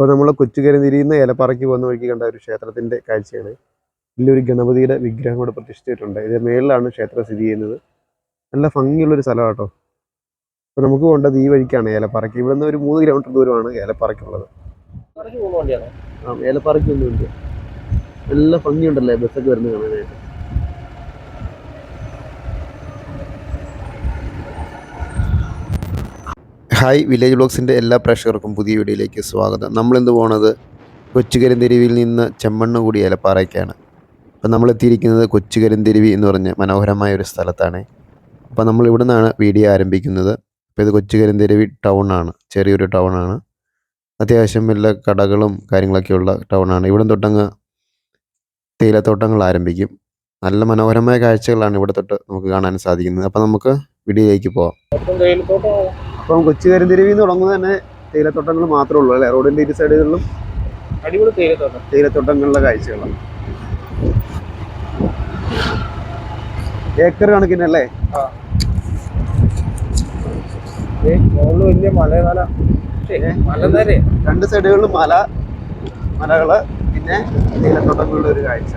അപ്പോൾ നമ്മൾ കൊച്ചുകരിന്തിരിയുന്ന ഏലപ്പാറയ്ക്ക് പോകുന്ന വഴിക്ക് കണ്ട ഒരു ക്ഷേത്രത്തിന്റെ കാഴ്ചയാണ്. ഇതിലൊരു ഗണപതിയുടെ വിഗ്രഹം കൂടെ പ്രതിഷ്ഠിച്ചിട്ടുണ്ട്. ഇത് മേളിലാണ് ക്ഷേത്രം സ്ഥിതി ചെയ്യുന്നത്. നല്ല ഭംഗിയുള്ളൊരു സ്ഥലമാണ് കേട്ടോ അപ്പോൾ നമുക്ക് പോകേണ്ടത് ഈ വഴിക്കാണ് ഏലപ്പാറയ്ക്ക്. ഇവിടെ നിന്ന് ഒരു മൂന്ന് കിലോമീറ്റർ ദൂരമാണ് ഏലപ്പാറയ്ക്കുള്ളത്. ആ ഏലപ്പാറയ്ക്ക് ഒന്നുമില്ല നല്ല ഭംഗിയുണ്ടല്ലേ ബസ്സൊക്കെ വരുന്നത് കാണാനായിട്ട്? ഹായ് വില്ലേജ് ബ്ലോഗ്സിന്റെ എല്ലാ പ്രേക്ഷകർക്കും പുതിയ വീഡിയോയിലേക്ക് സ്വാഗതം. നമ്മളിന്ന് പോണത്? കൊച്ചുകരിന്തെരുവിൽ നിന്ന് ചെമ്മണ്ണുകൂടി ഏലപ്പാറയ്ക്കാണ്. അപ്പോൾ നമ്മളെത്തിയിരിക്കുന്നത് കൊച്ചുകരിന്തെരുവി എന്ന് പറഞ്ഞ മനോഹരമായ ഒരു സ്ഥലത്താണ്. അപ്പോൾ നമ്മൾ ഇവിടെ നിന്നാണ് വീഡിയോ ആരംഭിക്കുന്നത്. അപ്പോൾ ഇത് കൊച്ചുകരിന്തെരുവി ടൗണാണ്. ചെറിയൊരു ടൗണാണ്. അത്യാവശ്യം എല്ലാ കടകളും കാര്യങ്ങളൊക്കെ ഉള്ള ടൗണാണ്. ഇവിടെ തൊട്ടങ്ങ് തേയിലത്തോട്ടങ്ങൾ ആരംഭിക്കും. നല്ല മനോഹരമായ കാഴ്ചകളാണ് ഇവിടെ തൊട്ട് നമുക്ക് കാണാൻ സാധിക്കുന്നത്. അപ്പോൾ നമുക്ക് വീഡിയോയിലേക്ക് പോവാം. അപ്പം കൊച്ചു കരിന്തിരിവിൽ നിന്ന് തുടങ്ങുന്നത് തന്നെ തേയിലത്തോട്ടങ്ങൾ മാത്രമേ ഉള്ളൂ അല്ലേ? റോഡിന്റെ ഇരു സൈഡുകളിലും അടിപൊളി തേയിലത്തോട്ടം. തേയിലത്തോട്ടങ്ങളിലെ കാഴ്ചകളാണ്. ഏക്കർ കണക്കിനല്ലേ വലിയ മലമല രണ്ട് സൈഡുകളിലും മല മലകൾ പിന്നെ തേയിലത്തോട്ടങ്ങളുടെ ഒരു കാഴ്ച.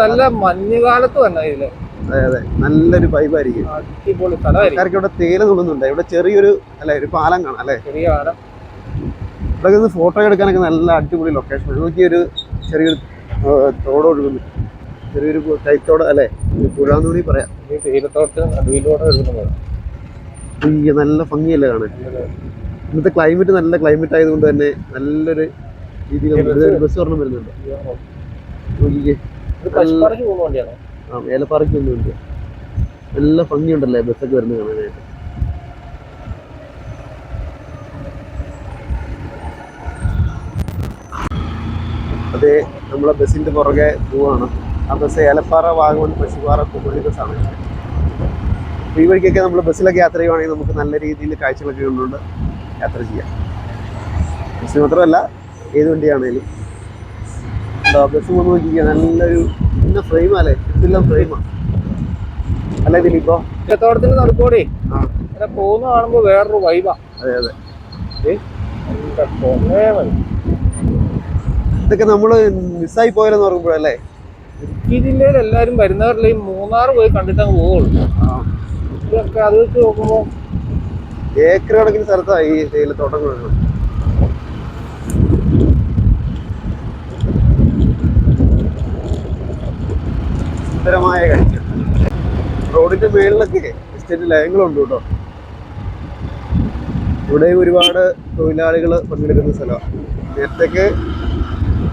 നല്ല മഞ്ഞുകാലത്ത് തന്നെ ഇതിൽ. അതെ അതെ. നല്ലൊരു വൈബായിരിക്കും ആൾക്കാർക്ക് ഇവിടെ തേയില തുള്ളുന്നുണ്ട് ഇവിടെ ചെറിയൊരു അല്ലെ ഒരു പാലം കാണാം അല്ലേ? ചെറിയ പാലം. ഇവിടെ നിന്ന് ഫോട്ടോ എടുക്കാനൊക്കെ നല്ല അടിപൊളി ലൊക്കേഷൻ നോക്കിയൊരു ചെറിയൊരു തോടൊഴുകുന്നു തോട് ഒഴുകുന്നു. ചെറിയൊരു കൈത്തോട് അല്ലേ? ഒരു പുഴ എന്ന് വേണമെങ്കിൽ പറയാം. നടുവിലൂടെ നല്ല ഭംഗിയല്ലേ കാണാൻ. ഇന്നത്തെ ക്ലൈമറ്റ് നല്ല ക്ലൈമറ്റ് ആയതുകൊണ്ട് തന്നെ നല്ലൊരു രീതിയിൽ ബസ് ഒരെണ്ണം വരുന്നുണ്ട്. ആ ഏലപ്പാറയ്ക്ക് ഒന്നുമില്ല നല്ല ഭംഗിയുണ്ടല്ലേ ബസ്സൊക്കെ വരുന്നത് കാണാനായിട്ട്? അതെ നമ്മളെ ബസ്സിന്റെ പുറകെ പോവാണ്. ആ ബസ് ഏലപ്പാറ വാഗമൺ പശുപാറ കുമളി ബസ്സാണ് ഈ വഴിക്കൊക്കെ നമ്മൾ ബസ്സിലൊക്കെ യാത്ര ചെയ്യുവാണെങ്കിൽ നമുക്ക് നല്ല രീതിയിൽ കാഴ്ചകളൊക്കെ കണ്ടുകൊണ്ട് യാത്ര ചെയ്യാം. ബസ് മാത്രമല്ല ഏത് വണ്ടിയാണേലും. ബസ് പോകുന്ന നോക്കിക്കുക നല്ലൊരു ഇന്ന ഫ്രെയിമല്ലേ ഇതെല്ലാം ഫ്രെയിമാണ് അല്ല ഇതിലിപ്പോ നടുക്കോടെ പോകുന്ന കാണുമ്പോ വേറൊരു വൈബാ അതെ അതെ. ഇതൊക്കെ നമ്മൾ മിസ്സായി പോയാലെന്ന് പറയുമ്പോഴല്ലേ? ഇടുക്കി ജില്ലയിൽ എല്ലാവരും വരുന്നവരിൽ ഈ മൂന്നാർ പോയി കണ്ടിട്ട് അങ്ങ് പോവുള്ളൂ ഇതൊക്കെ അത് വെച്ച് നോക്കുമ്പോ ഏക്കർ കണക്കിന് സ്ഥലത്താണ് ഈ തേയിലത്തോട്ടങ്ങൾ സുന്ദരമായ കാഴ്ച. റോഡിന്റെ മേളിലൊക്കെ എസ്റ്റേറ്റ് ലയങ്ങളുണ്ട് കേട്ടോ. ഇവിടെ ഒരുപാട് തൊഴിലാളികൾ പങ്കെടുക്കുന്ന സ്ഥലമാണ് നേരത്തേക്ക്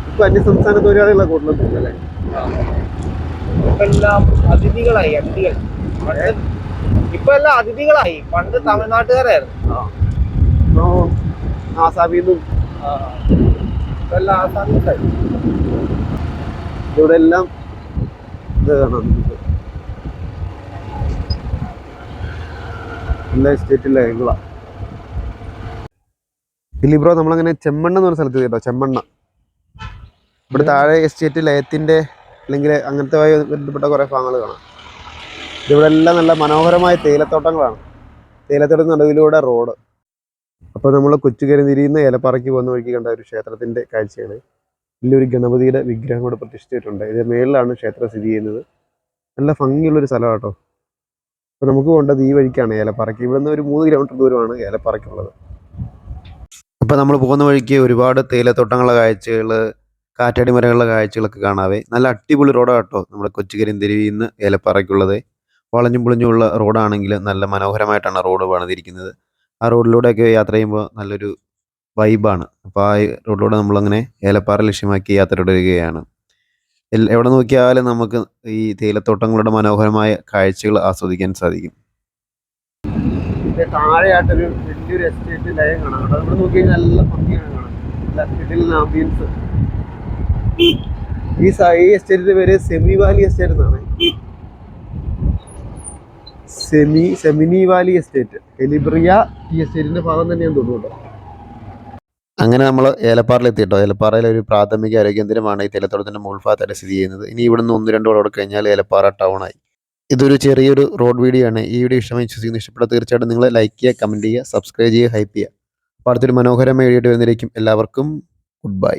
ഇപ്പൊ അന്യസംസ്ഥാന തൊഴിലാളികളെ കൂടുതലും എല്ലാം അതിഥികളായി അതിഥികൾ ഇപ്പൊ എല്ലാം അതിഥികളായി. പണ്ട് തമിഴ്നാട്ടുകാരായിരുന്നു. ആസാമിന്നും. ഇപ്പൊ എല്ലാം ആസാമീസായി ഇവിടെ എല്ലാം ഇത് കാണാം നമുക്ക് എല്ലാ എസ്റ്റേറ്റിലെ ഇല്ലി ബ്രോ നമ്മളങ്ങനെ ചെമ്മണ്ണ എന്ന് പറഞ്ഞ സ്ഥലത്ത് കേട്ടോ ചെമ്മണ്ണ. ഇവിടെ താഴെ എസ്റ്റേറ്റ് ലയത്തിന്റെ അല്ലെങ്കിൽ അങ്ങനത്തെ ബന്ധപ്പെട്ട കുറേ ഭാഗങ്ങൾ കാണാം. ഇവിടെ എല്ലാം നല്ല മനോഹരമായ തേയിലത്തോട്ടങ്ങളാണ്. തേയിലത്തോട്ടത്തിന് നടുവിലൂടെ റോഡ്. അപ്പോൾ നമ്മൾ കൊച്ചുകരിനിരിയിൽ നിന്ന് ഏലപ്പാറയ്ക്ക് പോകുന്ന വഴിക്ക് കണ്ട ഒരു ക്ഷേത്രത്തിന്റെ കാഴ്ചയാണ് വലിയൊരു ഗണപതിയുടെ വിഗ്രഹം കൂടെ പ്രതിഷ്ഠിച്ചിട്ടുണ്ട്. ഇത് മേളിലാണ് ക്ഷേത്രം സ്ഥിതി ചെയ്യുന്നത്. നല്ല ഭംഗിയുള്ളൊരു സ്ഥലമാണ് കേട്ടോ അപ്പോൾ നമുക്ക് പോകേണ്ടത് ഈ വഴിക്കാണ്. ഏലപ്പാറയ്ക്ക്. ഇവിടെ നിന്ന് ഒരു മൂന്ന് കിലോമീറ്റർ ദൂരമാണ് ഏലപ്പാറയ്ക്കുള്ളത്. അപ്പോൾ നമ്മൾ പോകുന്ന വഴിക്ക് ഒരുപാട് തേയിലത്തോട്ടങ്ങളുടെ കാഴ്ചകൾ കാറ്റാടി മരങ്ങളുടെ കാഴ്ചകളൊക്കെ കാണാവേ. നല്ല അടിപൊളി റോഡാണ് കേട്ടോ നമ്മുടെ കൊച്ചുകരിന്തെരുവിൽ നിന്ന് ഏലപ്പാറയ്ക്കുള്ളത്. വളഞ്ഞും പുളിഞ്ഞുമുള്ള റോഡാണെങ്കിൽ നല്ല മനോഹരമായിട്ടാണ് റോഡ് പണിതിരിക്കുന്നത്. ആ റോഡിലൂടെയൊക്കെ യാത്ര ചെയ്യുമ്പോൾ നല്ലൊരു വൈബാണ്. അപ്പോൾ ആ റോഡിലൂടെ നമ്മളങ്ങനെ ഏലപ്പാറ ലക്ഷ്യമാക്കി യാത്ര തുടരുകയാണ് എവിടെ നോക്കിയാലും നമുക്ക് ഈ തേയിലത്തോട്ടങ്ങളുടെ മനോഹരമായ കാഴ്ചകൾ ആസ്വദിക്കാൻ സാധിക്കും. താഴെയായിട്ടൊരു വലിയൊരു എസ്റ്റേറ്റ് ലയം കാണാം. കേട്ടോ ഇവിടെ നോക്കി നല്ല ഭംഗിയാണ് കാണാം ആംബിയൻസ് ഈ ഈ എസ്റ്റേറ്റിന്റെ പേര് സെമി വാലി എസ്റ്റേറ്റ് എന്നാണ്. സെമി സെമിനി വാലി എസ്റ്റേറ്റ് എലിബ്രിയ ഈ എസ്റ്റേറ്റിന്റെ ഭാഗം തന്നെയാണ് തോന്നുന്നു കേട്ടോ. അങ്ങനെ നമ്മൾ ഏലപ്പാറയിൽ എത്തിയിട്ടോ ഏലപ്പാറയിലെ ഒരു പ്രാഥമിക ആരോഗ്യ കേന്ദ്രമാണ് ഈ തേയിലത്തോട്ടത്തിന്റെ മുൾഭാഗത്തായിട്ട് സ്ഥിതി ചെയ്യുന്നത്. ഇനി ഇവിടെ നിന്ന് ഒന്ന് രണ്ട് റോഡ് കഴിഞ്ഞാൽ ഏലപ്പാറ ടൗണായി ഇതൊരു ചെറിയൊരു റോഡ് വീഡിയോ ആണ്. ഈ വീഡിയോ ഇഷ്ടമായി വിശ്വസിക്കുന്നു ഇഷ്ടപ്പെട്ട തീർച്ചയായിട്ടും നിങ്ങൾ ലൈക്ക് ചെയ്യുക കമന്റ് ചെയ്യുക സബ്സ്ക്രൈബ് ചെയ്യുക ഹൈപ്പ് ചെയ്യുക. അപ്പോൾ അടുത്തൊരു മനോഹരമായ വീഡിയോ വരുന്നതിലേക്കും എല്ലാവർക്കും ഗുഡ് ബൈ